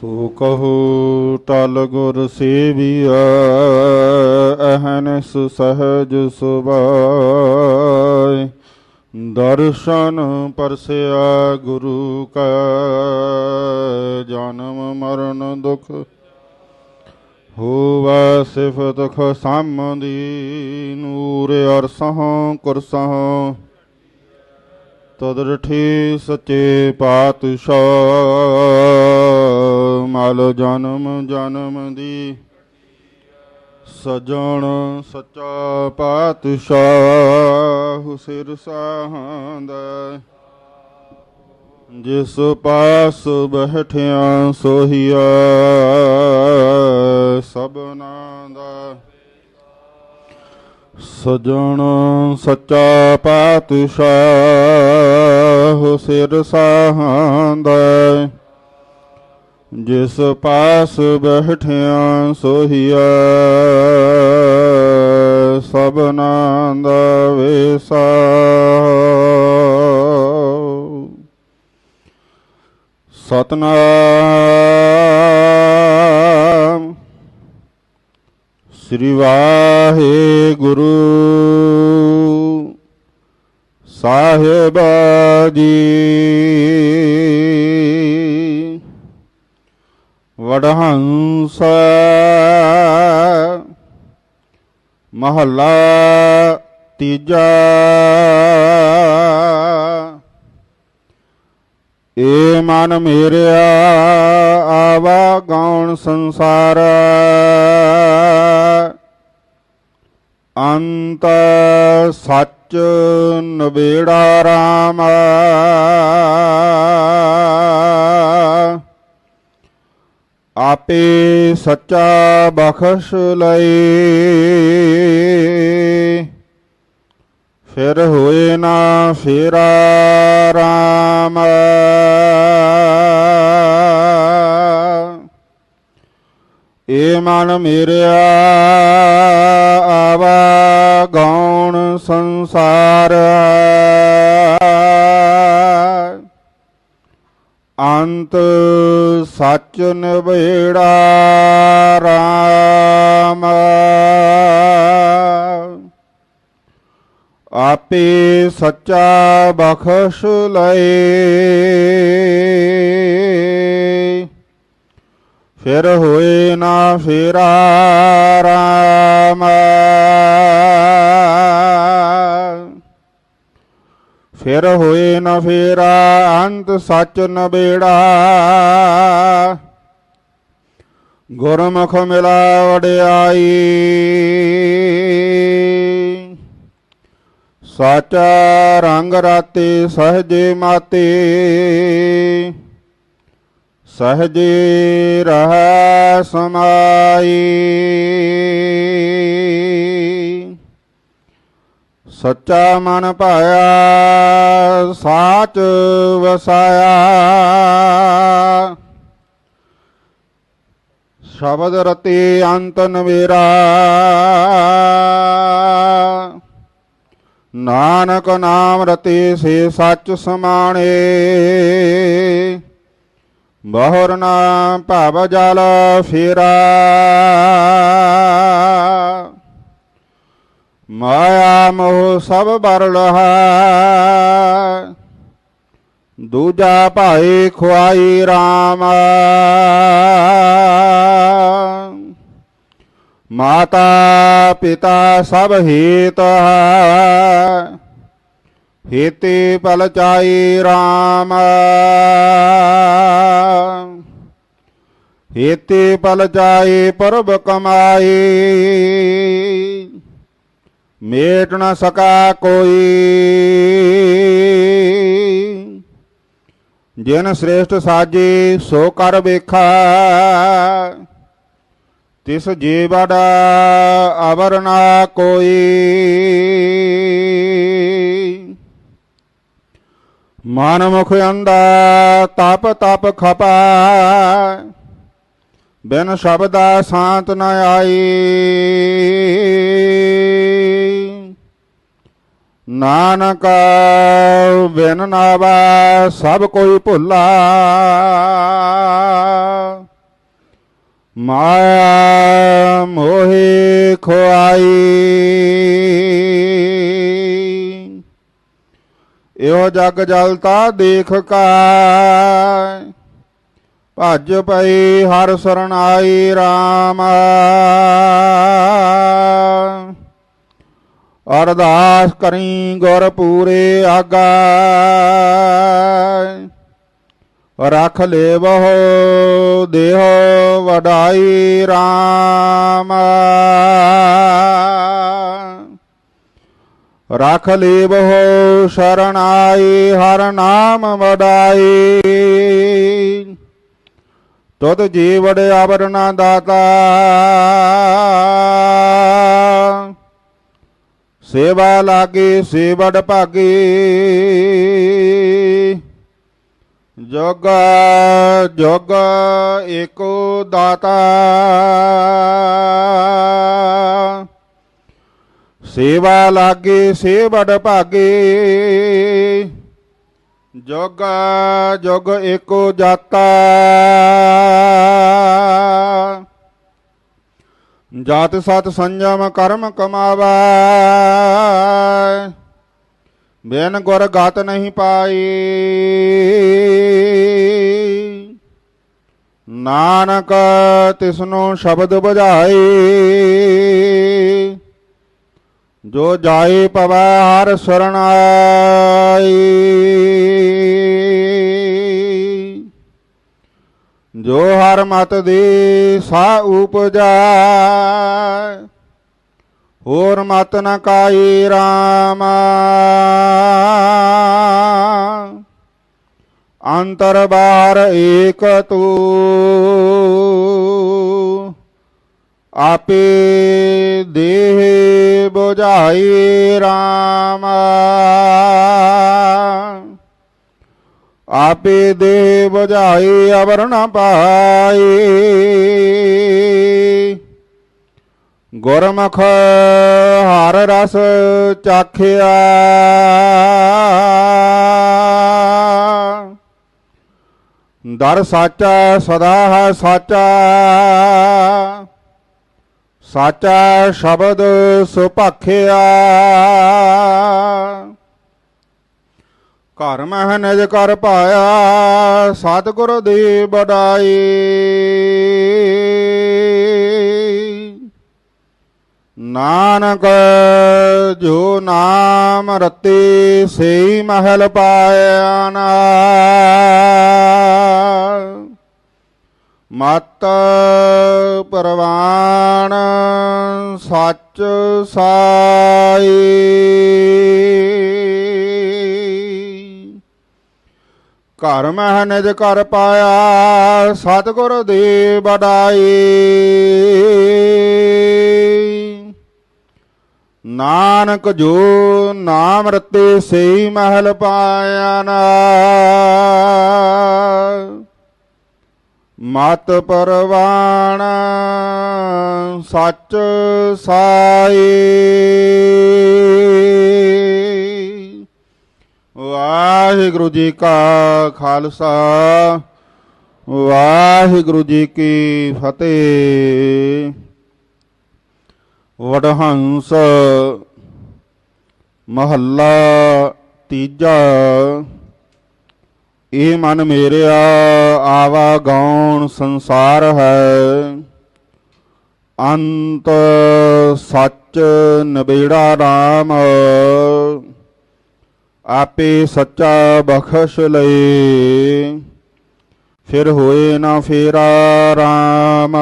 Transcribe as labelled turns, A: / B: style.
A: ਸੋ ਕਹੋ, ਟਲ ਗੁਰ ਸੇਵੀਆ ਅਹਨਸ ਸਹਜ ਸੁਭਾਇ ਦਰਸ਼ਨ ਪਰਸਿਆ ਗੁਰੂ ਕਾ, ਜਨਮ ਮਰਨ ਦੁਖ ਹੋਵਾ ਸਿਫਤ ਖਸਮਦੀ ਨੂਰ ਅਰਸਹ ਕੁਰਸਹ। ਤਦਰਠੀ ਸੱਚੇ ਪਾਤਸ਼ਾਹ। ਮਲ ਜਨਮ ਜਨਮ ਦੀ। ਸਜਣ ਸੱਚਾ ਪਾਤਸ਼ਾਹ ਸਿਰ ਸਾਹੰਦਾ। ਜਿਸ ਪਾਸ ਬਹਿਠਿਆ ਸੋਹੀਆ ਸਭਨਾ ਦਾ ਸਜਣ ਸੱਚਾ ਪਾਤਸ਼ਾਹ ਸਿਰ ਸਾਹੰਦਾ। ਜਿਸ ਪਾਸ ਬਹਿਠਿਆ ਸੋਹੀਆ ਸਭਨਾ ਦਾ ਵੇਸਾ। ਸਤਨਾਮ ਸ੍ਰੀ ਵਾਹਿਗੁਰੂ। ਸਾਹਿਬ ਜੀ ਵਡਹੰਸ ਮਹੱਲਾ ਤੀਜਾ। ਏ ਮਨ ਮੇਰਿਆ ਆਵਾ ਗਾਉਣ ਸੰਸਾਰ। ਅੰਤ ਸੱਚ ਨਵੇੜਾ ਰਾਮ। ਆਪੇ ਸੱਚਾ ਬਖਸ਼ ਲਏ। ਫਿਰ ਹੋਏ ਨਾ ਫੇਰਾ ਰਾਮ। ਏ ਮਨ ਮੇਰਿਆ ਆਵਾ ਗੌਣ ਸੰਸਾਰ। ਅੰਤ ਸੱਚ ਨਿਬੇੜਾ ਰਾਮ। ਆਪੇ ਸੱਚਾ ਬਖਸ਼ ਲਏ। ਫਿਰ ਹੋਏ ਨਾ ਫੇਰਾ ਰਾਮ। ਫਿਰ ਹੋਏ ਨ ਫੇਰਾ, ਅੰਤ ਸੱਚ ਨਬੇੜਾ। ਗੁਰਮੁਖ ਮਿਲਾ ਵਡਿਆਈ। ਸਾਚਾ ਰੰਗ ਰਾਤੇ ਸਹਜੇ ਮਾਤੇ। ਸਹਜੇ ਰਹਿ ਸਮਾਈ। ਸੱਚਾ ਮਨ ਪਾਇਆ ਸਾਚ ਵਸਾਇਆ। ਸ਼ਬਦ ਰਤੀ ਅੰਤ ਨਵੇਰਾ। ਨਾਨਕ ਨਾਮ ਰਤੀ ਸੇ ਸੱਚ ਸਮਾਣੇ। ਬਹੁਰ ਨਾ ਭਵ ਜਲ ਫੇਰਾ। ਮਾਇਆ ਮੋਹ ਸਭ ਬਰ ਲਹਾ। ਦੂਜਾ ਭਾਈ ਖੁਆਈ RAM ਮਾਤਾ ਪਿਤਾ ਸਭ ਹੀਤ ਹੈ। ਹੇਤੇ ਪਲ ਚਾਈ RAM ਹੇਤੇ ਪਲ ਚਾਈ ਪਰਬ ਕਮਾਈ। ਮੇਟ ਨਾ ਸਕਾ ਕੋਈ। ਜਿਨ ਸ੍ਰੇਸ਼ਟ ਸਾਜੇ ਸੋ ਕਰ ਵੇਖਾ। ਤਿਸ ਜੀਵੜ ਅਵਰ ਨਾ ਕੋਈ। ਮਨ ਮੁਖ ਅੰਦਾ ਤਪ ਤਪ ਖਪਾ। ਬਿਨ ਸ਼ਬਦਾ ਸ਼ਾਂਤ ਨ ਆਈ। ਨਾਨਕ ਬਿਨ ਨਾਵਾ ਸਭ ਕੋਈ ਭੁੱਲਾ। ਮਾਇਆ ਮੋਹਿ ਖੁਆਈ। ਇਹੋ ਜਗ ਜਲਤਾ ਦੇਖ ਕਾ ਭੱਜ ਪਈ ਹਰ ਸਰਣ ਆਈ RAM ਅਰਦਾਸ ਕਰੀ ਗੁਰ ਪੂਰੇ ਆਗਾ ਰਖ ਲੈ ਬਹੁ ਦੇਹ ਵਡਾਈ RAM ਰਖ ਲੈ ਬਹੁ ਸ਼ਰਨ ਆਈ ਹਰ ਨਾਮ ਵਡਾਈ। ਤੁਧ ਜੀਵੜ ਆਵਰਣਾ ਦਾਤਾ। ਸੇਵਾ ਲਾਗੇ, ਸੇਵੜ ਭਾਗੇ। ਜੋਗ ਜੋਗ ਏਕੋ ਦਾਤਾ। ਸੇਵਾ ਲਾਗੇ, ਸੇਵੜ ਭਾਗੇ। ਜੋਗ ਜੋਗ ਏਕੋ ਜਾਤਾ। ਜਾਤ ਸਤ ਸੰਜਮ ਕਰਮ ਕਮਾਵਾ। ਬਿਨ ਗੁਰ ਗਤ ਨਹੀਂ ਪਾਈ। ਨਾਨਕ ਤਿਸਨੂੰ ਸ਼ਬਦ ਬੁਝਾਈ। ਜੋ ਜਾਏ ਪਵੈ ਹਰ ਸਰਣ ਜੋ ਹਰ ਮਤ ਦੇ ਸਾ ਉਪਜਾ ਹੋਰ ਮਤ ਨ ਕਾਈ RAM ਅੰਤਰ ਬਾਹਰ ਏਕ ਤੂ, ਆਪੇ ਦੇਹ ਬੁਝਾਈ RAM ਆਪੇ ਦੇ ਬੁਝਾਈ ਅਵਰ ਨ ਪਾਈ ਗੁਰਮੁਖ ਹਰ ਰਸ ਚਾਖਿਆ। ਦਰ ਸਾਚਾ ਸਦਾ ਹੈ ਸਾਚਾ। ਸਾਚਾ ਸ਼ਬਦ ਸੁਭਾਖਿਆ। ਘਰ ਮਹਿ ਨਿਜ ਕਰ ਪਾਇਆ, ਸਤਿਗੁਰ ਦੀ ਬੜਾਈ ਨਾਨਕ ਜੋ ਨਾਮ ਰਤੇ, ਸਈ ਮਹਿਲ ਪਾਇਆ ਨਾ ਮਤ ਪਰਵਾਨ ਸੱਚ ਸਾਈ। ਘਰ ਮਹਿ ਨਿਜ ਕਰ ਪਾਇਆ, ਸਤਿਗੁਰ ਦੀ ਬੜਾਈ ਨਾਨਕ ਜੋ ਨਾਮ ਰਤੇ ਸਈ ਮਹਿਲ ਪਾਇਆ ਨਾ। ਮਤ ਪਰਵਾਣ ਸੱਚ ਸਾਈ। ਵਾਹਿਗੁਰੂ ਜੀ ਕਾ ਖਾਲਸਾ, ਵਾਹਿਗੁਰੂ ਜੀ ਕੀ ਫਤਿਹ। ਵਡਹੰਸ ਮਹੱਲਾ ਤੀਜਾ, ਇਹ ਮਨ ਮੇਰਿਆ ਆਵਾ ਗਾਉਣ ਸੰਸਾਰ ਹੈ। ਅੰਤ ਸੱਚ ਨਬੇੜਾ RAM ਆਪੇ ਸੱਚਾ ਬਖਸ਼ ਲਏ। ਫਿਰ ਹੋਏ ਨਾ ਫੇਰਾ RAM